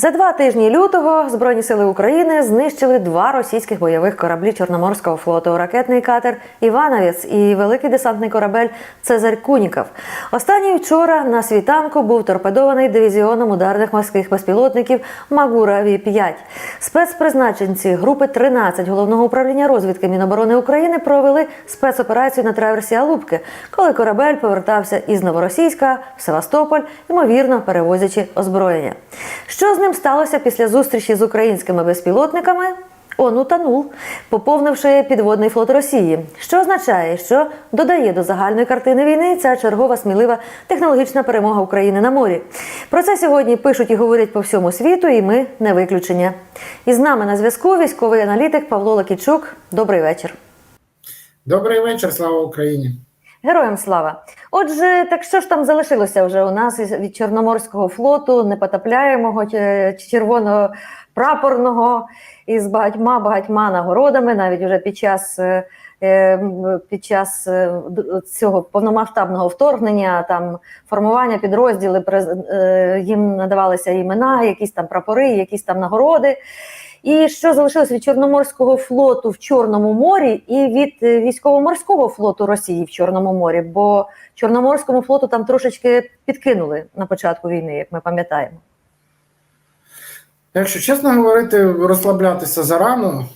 За два тижні лютого Збройні сили України знищили два російських бойових кораблі Чорноморського флоту: ракетний катер Івановець і великий десантний корабель Цезарь Куніков. Останній вчора на світанку був торпедований дивізіоном ударних морських безпілотників Магура Ві 5 Спецпризначенці групи 13 головного управління розвідки Міноборони України провели спецоперацію на траверсі Алубки, коли корабель повертався із Новоросійська в Севастополь, ймовірно перевозячи озброєння. Що з ним сталося після зустрічі з українськими безпілотниками? Он утонув, поповнивши підводний флот Росії, що означає, що додає до загальної картини війни ця чергова смілива технологічна перемога України на морі. Про це сьогодні пишуть і говорять по всьому світу, і ми не виключення. І з нами на зв'язку військовий аналітик Павло Лакічук. Добрий вечір. Добрий вечір, слава Україні. Героям слава! Отже, так що ж там залишилося вже у нас від Чорноморського флоту, непотопляємого червоного прапорного із багатьма багатьма нагородами, навіть вже під час. е, е, м, Під час е, цього повномасштабного вторгнення, там формування підрозділи през- е, їм надавалися імена, якісь там прапори, якісь там нагороди. І що залишилось від Чорноморського флоту в Чорному морі і від е, військово-морського флоту Росії в Чорному морі? Бо Чорноморському флоту там трошечки підкинули на початку війни, як ми пам'ятаємо. Якщо чесно говорити, розслаблятися зарано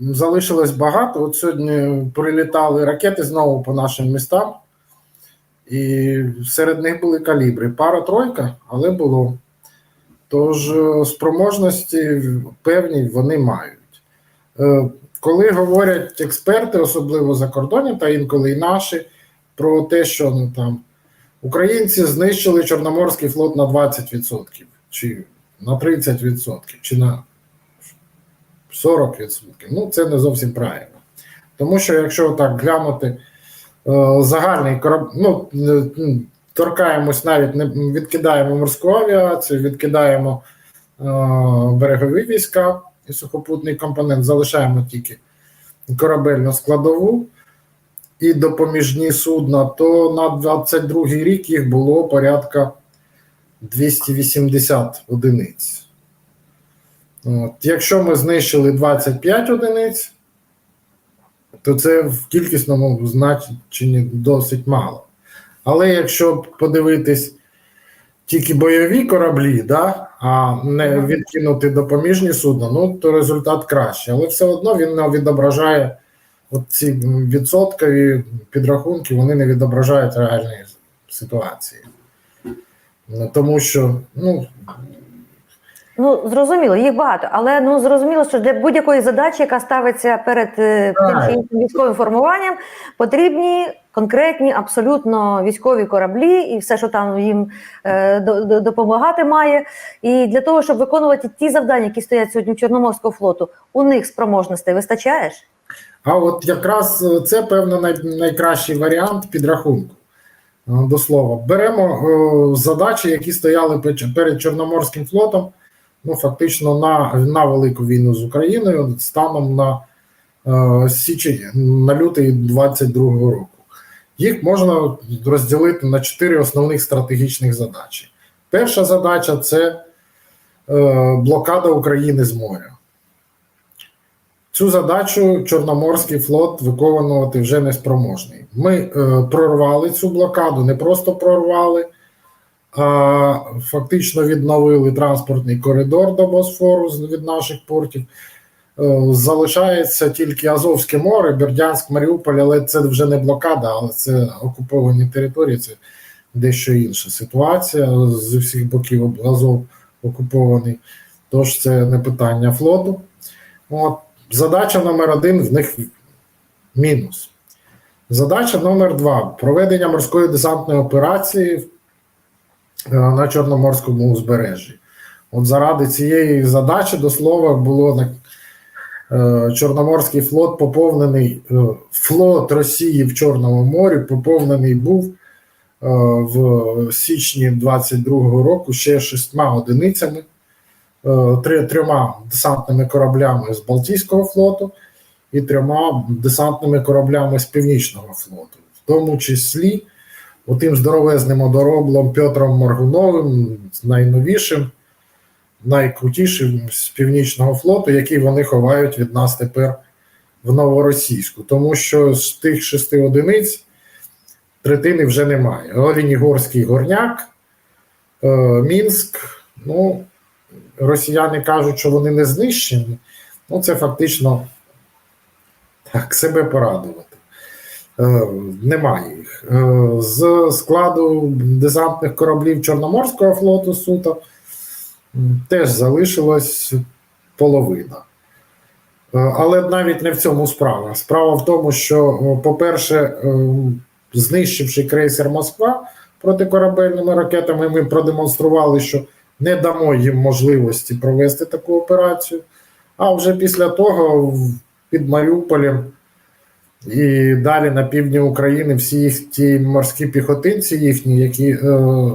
залишилось багато. От сьогодні прилітали ракети знову по нашим містам, і серед них були калібри. Пара-тройка, але було. Тож е, спроможності певні вони мають. Е, Коли говорять експерти, особливо за кордоном, та інколи і наші, про те, що ну там українці знищили Чорноморський флот на 20%, чи на 30%, чи на 40%. Ну, це не зовсім правильно. Тому що, якщо так глянути е, загальний кораб... ну, торкаємось навіть не відкидаємо морську авіацію, відкидаємо е, берегові війська і сухопутний компонент, залишаємо тільки корабельну складову і допоміжні судна, то на 22 рік їх було порядка 280 одиниць. От. Якщо ми знищили 25 одиниць, то це в кількісному значенні досить мало. Але якщо подивитись тільки бойові кораблі, да, а не відкинути допоміжні судна, ну то результат кращий. Але все одно він не відображає от ці відсоткові підрахунки, вони не відображають реальної ситуації. Тому що, ну, Ну зрозуміло, їх багато, але ну зрозуміло, що для будь-якої задачі, яка ставиться перед е, тим чи іншим військовим формуванням, потрібні конкретні абсолютно військові кораблі і все, що там їм е, до- до- допомагати має. І для того, щоб виконувати ті завдання, які стоять сьогодні у Чорноморського флоту, у них спроможностей вистачає? А от якраз е, це певно най, найкращий варіант підрахунку. Е, До слова, беремо е, задачі, які стояли перед Чорноморським флотом, ну фактично на, на велику війну з Україною станом на е, січень, на лютий 22-го року. Їх можна розділити на чотири основних стратегічних задачі. Перша задача це е, блокада України з моря. Цю задачу Чорноморський флот виконувати вже не спроможний. Ми е, прорвали цю блокаду, не просто прорвали, а фактично відновили транспортний коридор до Босфору від наших портів. Е, залишається тільки Азовське море, Бердянськ, Маріуполь, але це вже не блокада, але це окуповані території, це дещо інша ситуація. З усіх боків Азов окупований. Тож це не питання флоту. От. Задача номер один в них мінус. Задача номер два проведення морської десантної операції е, на Чорноморському узбережжі. От заради цієї задачі, до слова, було Чорноморський флот поповнений, е, флот Росії в Чорному морі поповнений був е, в січні 22-го року ще шістьма одиницями е, трьома десантними кораблями з Балтійського флоту і трьома десантними кораблями з Північного флоту, в тому числі отим здоровезним одороблом Петром Моргуновим, найновішим, найкрутіші з північного флоту, які вони ховають від нас тепер в новоросійську. Тому що з тих шести одиниць третини вже немає. Оленігорський горняк, е, Мінськ. Ну, росіяни кажуть, що вони не знищені. Ну, це фактично так, себе порадувати. Е, немає їх. Е, з складу десантних кораблів Чорноморського флоту суто теж залишилось половина. Е, але навіть не в цьому справа. Справа в тому, що, по-перше, е, знищивши крейсер Москва протикорабельними ракетами, ми продемонстрували, що не дамо їм можливості провести таку операцію. А вже після того під Маріуполем і далі на півдні України всі ті морські піхотинці їхні, які е,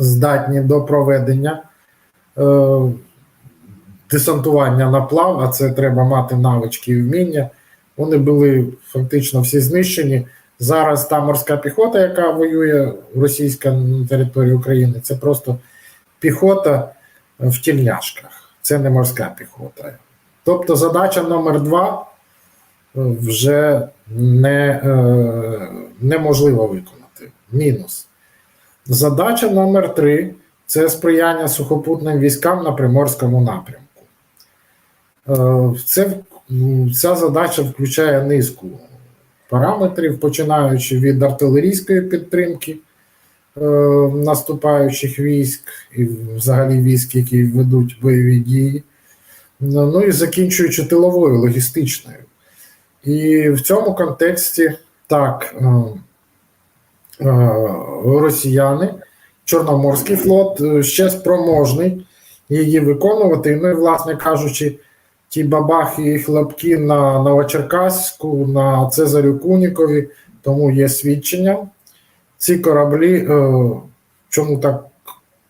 здатні до проведення е, десантування на плав, а це треба мати навички і вміння. Вони були фактично всі знищені. Зараз та морська піхота, яка воює російська на території України, це просто піхота в тільняшках. Це не морська піхота. Тобто задача номер два е, вже не, е, неможливо виконати. Мінус. Задача номер три це сприяння сухопутним військам на приморському напрямку. Е, Це, ця задача включає низку параметрів, починаючи від артилерійської підтримки е, наступаючих військ і взагалі військ, які ведуть бойові дії, ну і закінчуючи тиловою логістичною. І в цьому контексті так е, росіяни, Чорноморський флот е, ще спроможний її виконувати. Ну і, власне кажучи, ті бабахи і хлопки на Новочеркаську, на Цезарю Кунікові, тому є свідчення. Ці кораблі е, чому так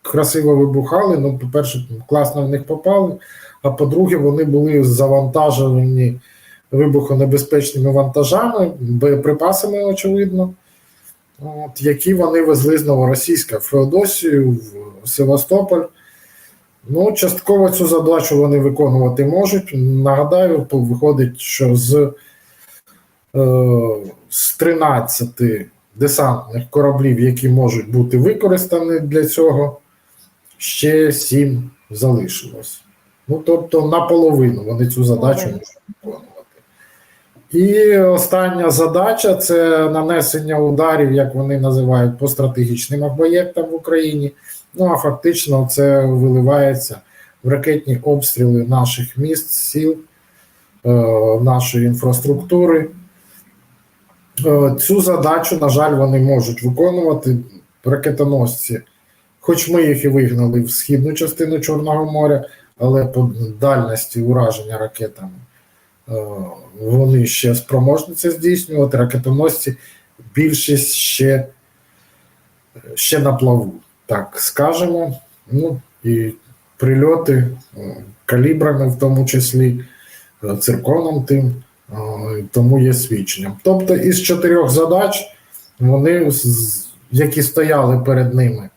красиво вибухали? Ну, по-перше, класно в них попали, а по-друге, вони були завантажені вибухонебезпечними вантажами, боєприпасами, очевидно, от, які вони везли з Новоросійська в Феодосію, в Севастополь. Ну, частково цю задачу вони виконувати можуть. Нагадаю, виходить, що з, е, з 13 десантних кораблів, які можуть бути використані для цього, ще 7 залишилось. Ну, тобто, наполовину вони цю задачу можуть виконувати. І остання задача це нанесення ударів, як вони називають, по стратегічним об'єктам в Україні. Ну а фактично це виливається в ракетні обстріли наших міст, сіл, е, нашої інфраструктури. Е, Цю задачу, на жаль, вони можуть виконувати ракетоносці, хоч ми їх і вигнали в східну частину Чорного моря, але по дальності ураження ракетами вони ще спроможні це здійснювати. Ракетоносці більшість ще, ще на плаву, так скажемо. Ну і прильоти е, калібрами, в тому числі, е, цирконом тим, е, тому є свідченням. Тобто із чотирьох задач вони, які стояли перед ними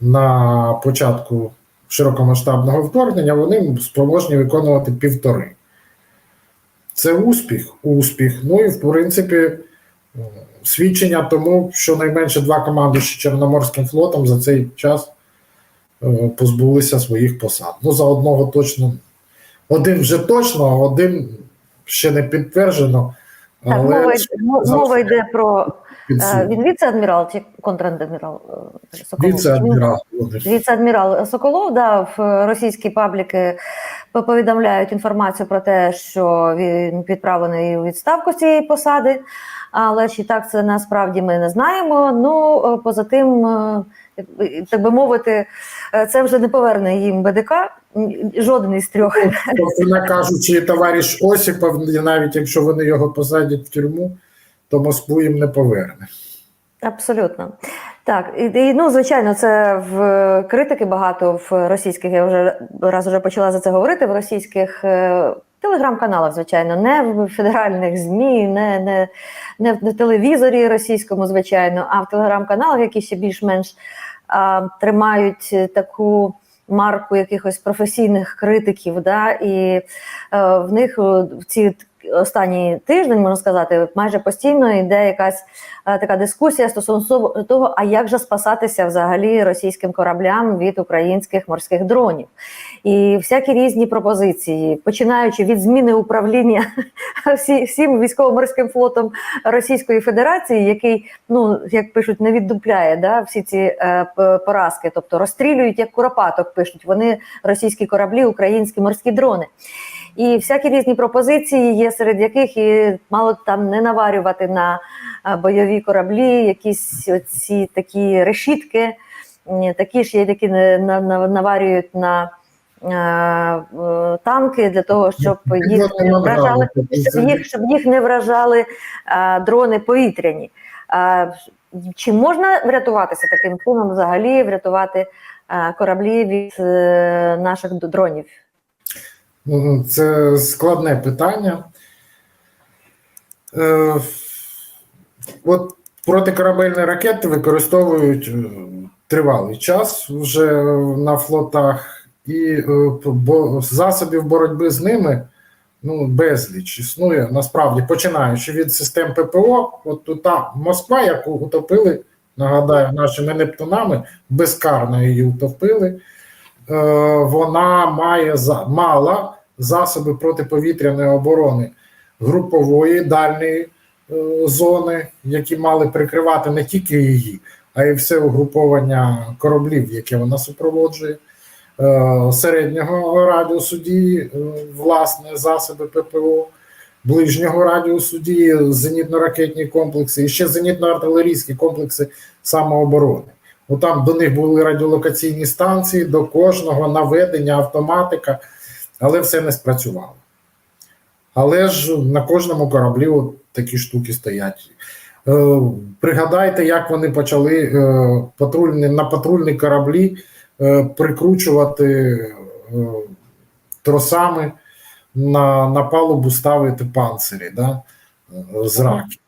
на початку широкомасштабного вторгнення, вони спроможні виконувати півтори. Це успіх, успіх. Ну і в принципі свідчення тому, що найменше два командуючі Чорноморським флотом за цей час е, позбулися своїх посад. Ну, за одного точно. Один вже точно, а один ще не підтверджено. Так, Але мова, завжди мова йде про е, він віце-адмірал чи контрадмірал е, Соколов? Віце-адмірал. Віце-адмірал Соколов да, в російські пабліки повідомляють інформацію про те, що він відправлений у відставку з цієї посади. Але чи так це насправді ми не знаємо. Ну е, поза тим, е, так би мовити, е, це вже не поверне їм БДК. Жоден із трьох. Тобто, кажучи, товариш Осіпов, навіть якщо вони його посадять в тюрму, то Москву їм не поверне. Абсолютно. Так, і, і ну, звичайно, це в критики багато в російських. Я вже раз вже почала за це говорити. В російських е, телеграм-каналах, звичайно, не в федеральних ЗМІ, не, не, не в телевізорі російському, звичайно, а в телеграм-каналах, які ще більш-менш а, тримають таку марку якихось професійних критиків. Да? І е, в них е, ці останній тиждень, можна сказати, майже постійно йде якась е, така дискусія стосовно того, а як же спасатися взагалі російським кораблям від українських морських дронів. І всякі різні пропозиції, починаючи від зміни управління всі, всім військово-морським флотом Російської Федерації, який, ну як пишуть, не віддупляє да, всі ці е, поразки, тобто розстрілюють як куропаток, пишуть вони російські кораблі, українські морські дрони. І всякі різні пропозиції є, серед яких і мало там не наварювати на е, бойові кораблі, якісь оці такі решітки, такі ж є, які наварюють на е, танки для того, щоб їх не вражали, щоб їх, щоб їх не вражали е, дрони повітряні. Чи можна врятуватися таким чином, взагалі врятувати кораблі від наших дронів? Це складне питання. Е, от протикорабельні ракети використовують е, тривалий час вже на флотах, і е, засобів боротьби з ними ну, безліч існує насправді, починаючи від систем ППО, от та Москва, яку утопили, нагадаю, нашими нептунами, безкарно її утопили. Вона має мала засоби протиповітряної оборони групової дальньої е, зони, які мали прикривати не тільки її, а й все угруповання кораблів, яке вона супроводжує. Е, Середнього радіусу дії, е, власне, засоби ППО, ближнього радіусу дії, зенітно-ракетні комплекси і ще зенітно-артилерійські комплекси самооборони. Ну, там до них були радіолокаційні станції, до кожного наведення, автоматика, але все не спрацювало. Але ж на кожному кораблі от такі штуки стоять. Е, пригадайте, як вони почали е, патрульні, на патрульні кораблі е, прикручувати е, тросами на, на палубу ставити панцирі да, з раків.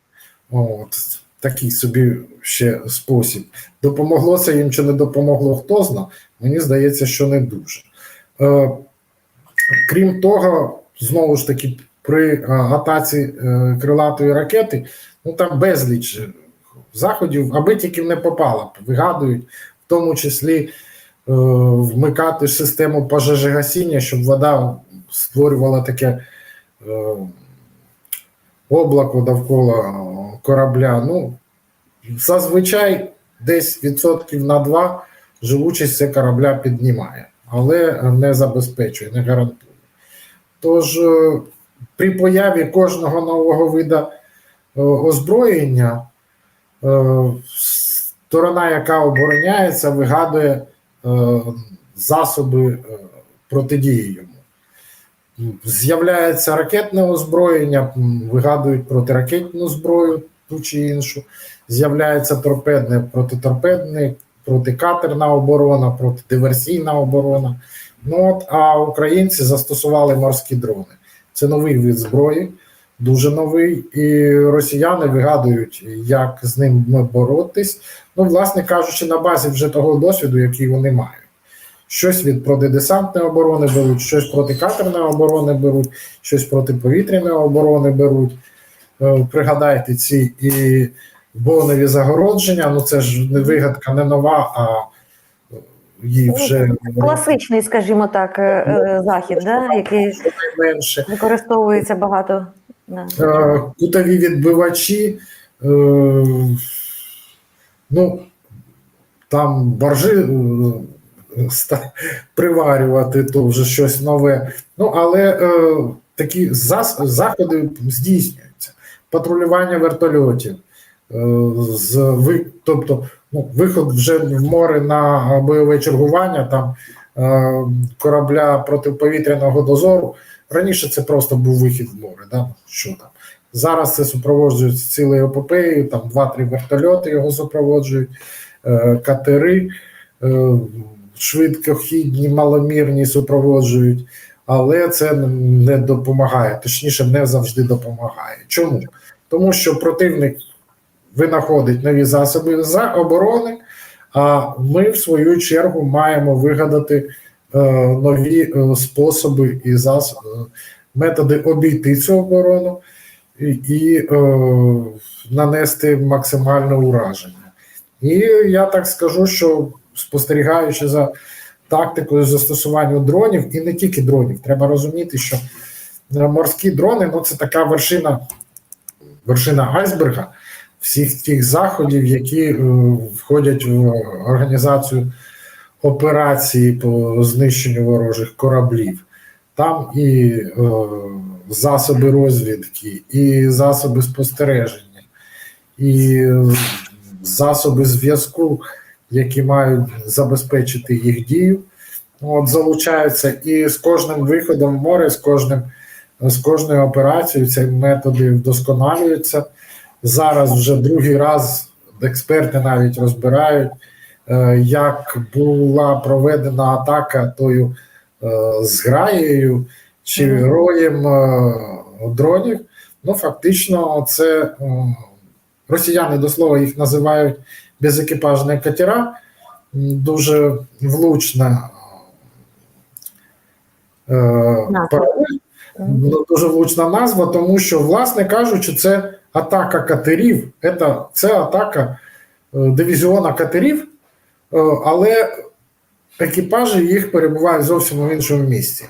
От, такий собі ще спосіб. Допомогло це їм чи не допомогло, хто зна. Мені здається, що не дуже. Е, крім того, знову ж таки, при е, атаці е, крилатої ракети, ну там безліч заходів, аби тільки не попало, вигадують, в тому числі е, вмикати систему пожежогасіння, щоб вода створювала таке облако довкола корабля. Ну, зазвичай десь відсотків на два живучість це корабля піднімає, але не забезпечує, не гарантує. Тож е, при появі кожного нового вида е, озброєння е, сторона, яка обороняється, вигадує засоби протидії йому. З'являється ракетне озброєння, вигадують протиракетну зброю, ту чи іншу. З'являється торпедне, протиторпедне, протикатерна оборона, протидиверсійна оборона. Ну от, а українці застосували морські дрони. Це новий вид зброї, дуже новий, і росіяни вигадують, як з ним боротись. Ну, власне кажучи, на базі вже того досвіду, який вони мають. Щось від протидесантної оборони беруть, щось проти катерної оборони беруть, щось проти повітряної оборони беруть. Е, Пригадайте ці і боневі загородження. Ну це ж не вигадка не нова, а її вже Класичний, скажімо так, е, е, захід, да, який менше. використовується багато. Е, Кутові відбивачі. Ну, там боржи приварювати, то вже щось нове. Ну, але е, такі заходи здійснюються. Патрулювання вертольотів. Е, З, ви- тобто, ну, виход вже в море на бойове чергування, там е, корабля протиповітряного дозору. Раніше це просто був вихід в море. Да? Що там? Зараз це супроводжується цілою епопеєю, там два-три вертольоти його супроводжують, е, катери швидкохідні, маломірні супроводжують, але це не допомагає, точніше, не завжди допомагає. Чому? Тому що противник винаходить нові засоби за оборони, а ми, в свою чергу, маємо вигадати е, нові е, способи і зас, е, методи обійти цю оборону і, і е, нанести максимальне ураження. І я так скажу, що спостерігаючи за тактикою застосування дронів, і не тільки дронів, треба розуміти, що е, морські дрони ну, це така вершина, вершина айсберга всіх тих заходів, які е, входять в організацію операції по знищенню ворожих кораблів. Там і е, засоби розвідки, і засоби спостереження, і засоби зв'язку, які мають забезпечити їх дію. От залучаються і з кожним виходом в море, з кожним з кожною операцією ці методи вдосконалюються. Зараз вже другий раз експерти навіть розбирають, е, як була проведена атака тою е, зграєю чи роєм е, дронів. Ну, фактично, це росіяни до слова їх називають безекіпажні катера. Дуже влучна Назва. Ну, дуже влучна назва, тому що, власне кажучи, це атака катерів, це, атака е, дивізіона катерів, е, але екіпажі їх перебувають зовсім в іншому місці.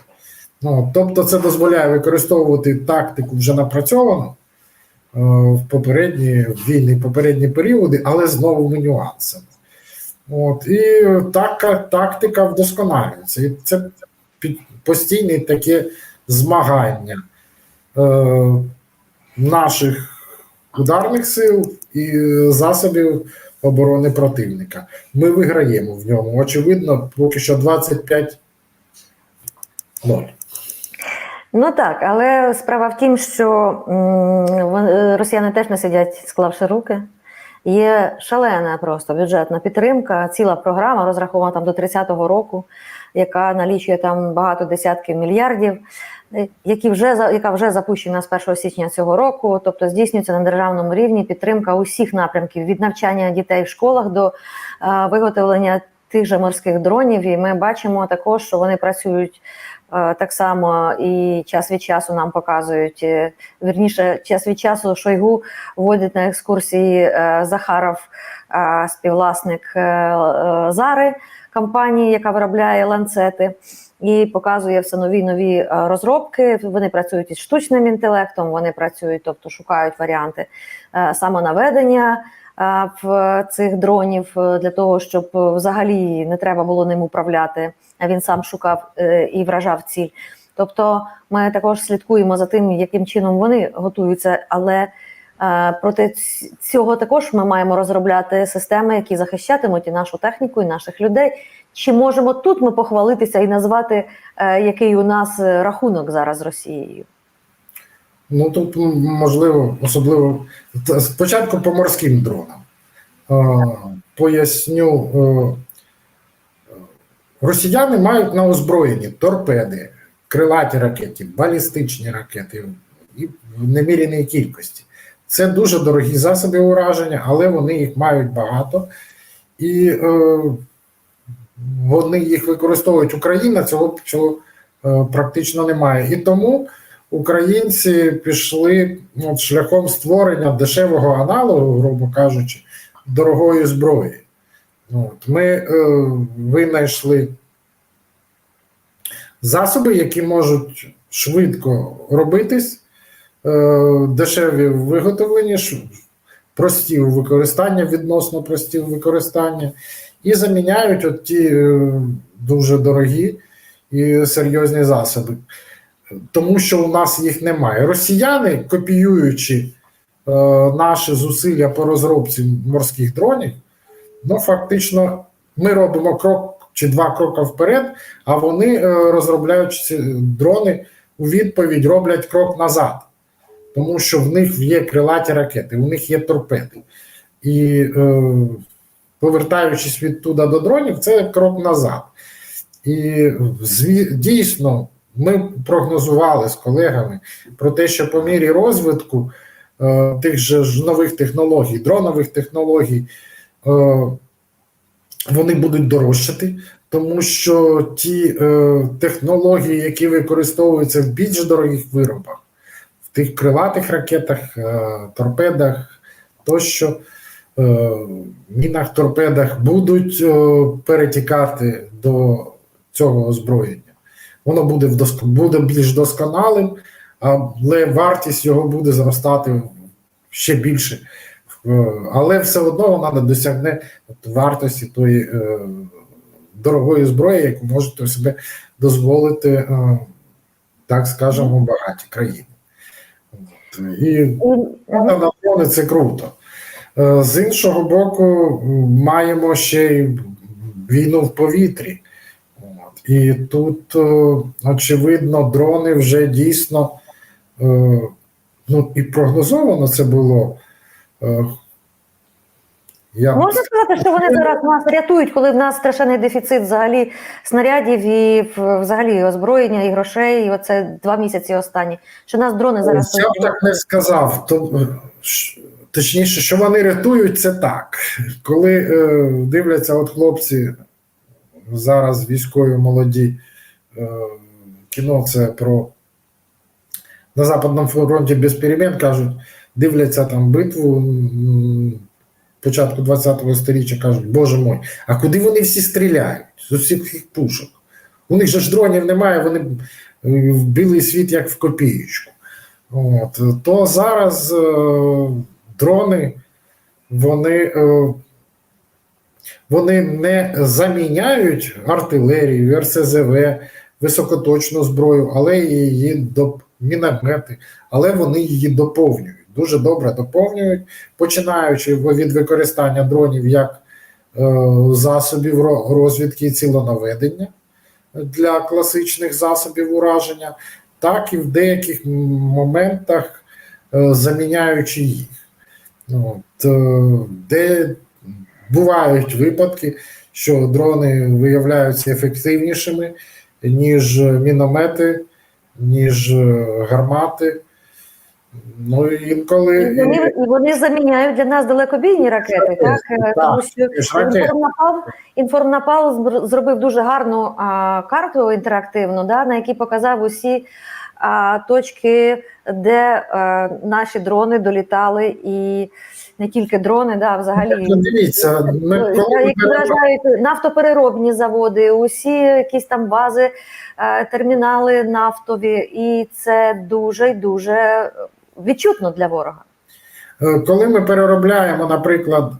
Ну, тобто, це дозволяє використовувати тактику вже напрацьовану е, в попередні війни, попередні періоди, але з новими нюансами. От, і така тактика вдосконалюється. І це постійне таке змагання е, наших ударних сил і засобів оборони противника. Ми виграємо в ньому. Очевидно, поки що 25 0. Ну так, але справа в тім, що е, росіяни теж не сидять, склавши руки. Є шалена просто бюджетна підтримка, ціла програма розрахована там до 30-го року, яка налічує там багато десятків мільярдів, е, які вже яка вже запущена з 1 січня цього року. Тобто здійснюється на державному рівні підтримка усіх напрямків від навчання дітей в школах до е, виготовлення тих же морських дронів. І ми бачимо також, що вони працюють Е, Так само і час від часу нам показують е, вірніше, час від часу Шойгу водить на екскурсії Захаров, співвласник Зари компанії, яка виробляє ланцети, і показує все нові нові е, розробки. Вони працюють із штучним інтелектом, вони працюють, тобто шукають варіанти е, самонаведення. е, В цих дронів для того, щоб взагалі не треба було ним управляти, а він сам шукав і вражав ціль. Тобто ми також слідкуємо за тим, яким чином вони готуються, але проти цього також ми маємо розробляти системи, які захищатимуть і нашу техніку, і наших людей. Чи можемо тут ми похвалитися і назвати, е, який у нас е, рахунок зараз Росією? Ну тут можливо, особливо спочатку по морським дронам. Е, Поясню, е, росіяни мають на озброєнні торпеди, крилаті ракети, балістичні ракети і в неміряній кількості. Це дуже дорогі засоби ураження, але вони їх мають багато. І е, вони їх використовують. Україна цього, цього е, практично немає. І тому українці пішли ну, шляхом створення дешевого аналогу, грубо кажучи, дорогої зброї. От. Ми е, винайшли засоби, які можуть швидко робитись, дешеві в виготовленні, прості у використанні, відносно прості у використанні, і заміняють от ті е, дуже дорогі і серйозні засоби. Тому що у нас їх немає. Росіяни, копіюючи е, наші зусилля по розробці морських дронів, ну фактично ми робимо крок чи два кроки вперед, а вони, е, розробляючи ці дрони, у відповідь роблять крок назад. Тому що в них є крилаті ракети, у них є торпеди. І е, повертаючись відтуда до дронів, це крок назад. І зві, дійсно, ми прогнозували з колегами про те, що по мірі розвитку е, тих же ж нових технологій, дронових технологій, е, вони будуть дорожчати. тому що ті е, технології, які використовуються в більш дорогих виробах, тих крилатих ракетах, е, торпедах тощо, е, мінах торпедах будуть е, перетікати до цього озброєння. Воно буде, вдоск- буде більш досконалим, але вартість його буде зростати ще більше. Але все одно вона не досягне вартості тої дорогої зброї, яку можете собі дозволити, так скажемо, багаті країни. І І, на дрони це круто. Е, З іншого боку, маємо ще й війну в повітрі. І тут, е, очевидно, дрони вже дійсно, е, ну і прогнозовано це було. Я Можна сказати, що вони зараз нас рятують, коли в нас страшенний дефіцит взагалі снарядів і взагалі озброєння, і грошей, і оце два місяці останні. Що нас дрони зараз Я б так не сказав. То, е, точніше, що вони рятують, це так. Коли е, дивляться от хлопці зараз військові молоді, е, кіно це про на Западному фронті без перемін кажуть, дивляться там битву початку 20-го сторіччя, кажуть, боже мой, а куди вони всі стріляють? З усіх пушок. У них же ж дронів немає, вони е, в білий світ як в копієчку. От, то зараз е, дрони вони, е, вони не заміняють артилерію, РСЗВ, високоточну зброю, але її до міномети, але вони її доповнюють. Дуже добре доповнюють, починаючи від використання дронів як е, засобів розвідки і цілонаведення для класичних засобів ураження, так і в деяких моментах е, заміняючи їх. От, е, де бувають випадки, що дрони виявляються ефективнішими, ніж міномети, ніж гармати. Ну, інколи І вони, і вони заміняють для нас далекобійні ракети, так? Е, Так, Тому що ракети. інформнапал, інформнапал зробив дуже гарну а, карту інтерактивну, да, на якій показав усі а, точки, де е, наші дрони долітали, і не тільки дрони, да, взагалі. Ну, дивіться, ми, коли які вражають нафтопереробні заводи, усі якісь там бази, е, термінали нафтові, і це дуже дуже відчутно для ворога. Е, Коли ми переробляємо, наприклад,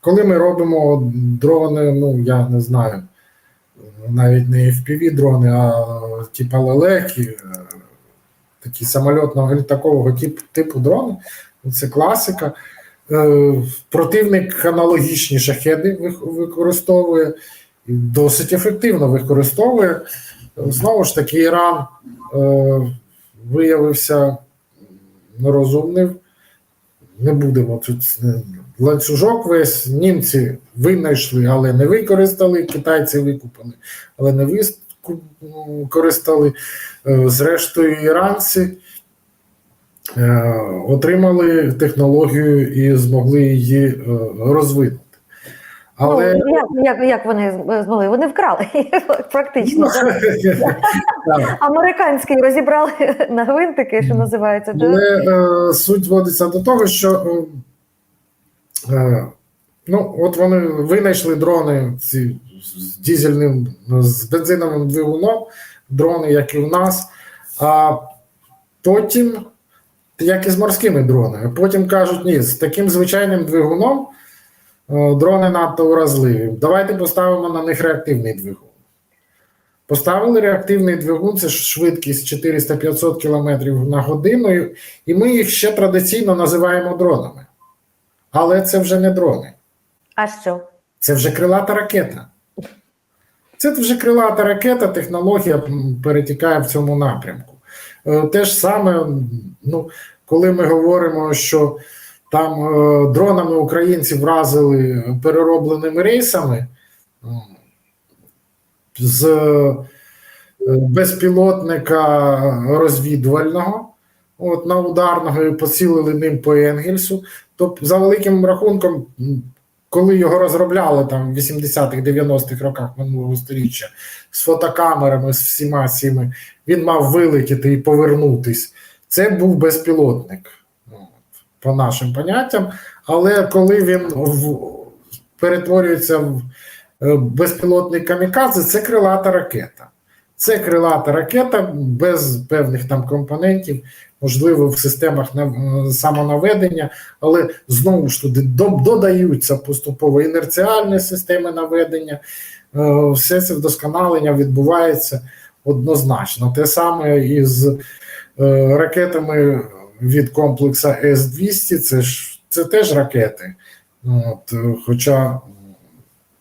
коли ми робимо дрони, ну я не знаю, навіть не FPV дрони, а типа лелеки, е, такі самольотного літакового типу, типу дрони, ну, це класика. Е, Противник аналогічні шахеди використовує, досить ефективно використовує. Знову ж таки, Іран е, виявився нерозумним. Не будемо тут е, ланцюжок весь. Німці винайшли, але не використали. Китайці викупили, але не використали. Е, Зрештою, іранці е, отримали технологію і змогли її розвинути. Але Ну, як, як, як вони змогли? Вони вкрали практично. Американський розібрали на гвинтики, що називається. Але е, суть зводиться до того, що е, е, ну, от вони винайшли дрони ці з дізельним, з бензиновим двигуном, дрони, як і в нас. А потім, як і з морськими дронами, потім кажуть, ні, з таким звичайним двигуном дрони надто уразливі. Давайте поставимо на них реактивний двигун. Поставили реактивний двигун, це швидкість 400-500 км на годину, і- і ми їх ще традиційно називаємо дронами. Але це вже не дрони, А що? це вже крилата ракета. Це вже крилата ракета, технологія перетікає в цьому напрямку. Е, Те ж саме, ну, коли ми говоримо, що там е, дронами українці вразили переробленими рейсами з е, безпілотника розвідувального, от на ударного і поцілили ним по Енгельсу. Тобто, за великим рахунком, коли його розробляли там в 80-х, 90-х роках минулого століття з фотокамерами, з всіма цими, він мав вилетіти і повернутись. Це був безпілотник, по нашим поняттям. Але коли він в, перетворюється в е, безпілотний камікадзе, це крилата ракета. Це крилата ракета без певних там компонентів, можливо, в системах е, самонаведення, але знову ж туди додаються поступово інерціальні системи наведення. Е, Все це вдосконалення відбувається однозначно. Те саме із е, ракетами від комплексу С-200, це ж це теж ракети, от, хоча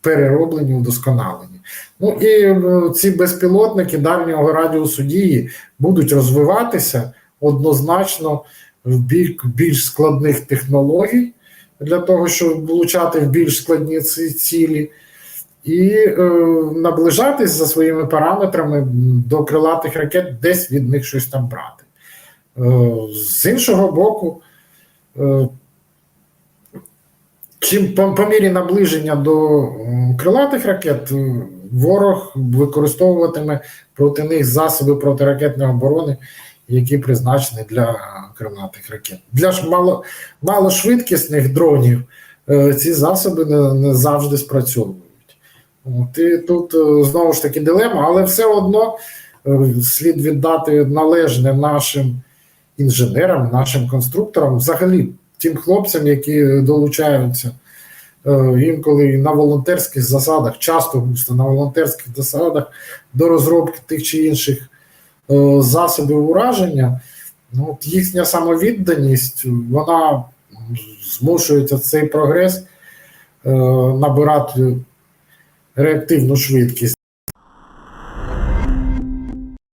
перероблені, удосконалені. Ну і е, ці безпілотники дальнього радіусу дії будуть розвиватися однозначно в бік більш складних технологій для того, щоб влучати в більш складні ці цілі, і е, наближатись за своїми параметрами до крилатих ракет, десь від них щось там брати. Е, з іншого боку, е, чим по, по мірі наближення до крилатих ракет, е, ворог використовуватиме проти них засоби протиракетної оборони, які призначені для крилатих ракет. Для ж мало, малошвидкісних дронів ці засоби не, не завжди спрацьовують. І тут знову ж таки дилема, але все одно слід віддати належне нашим інженерам, нашим конструкторам, взагалі тим хлопцям, які долучаються е, інколи на волонтерських засадах, часто на волонтерських засадах до розробки тих чи інших е, засобів ураження. Ну, от їхня самовідданість, вона змушується цей прогрес е, набирати реактивну швидкість.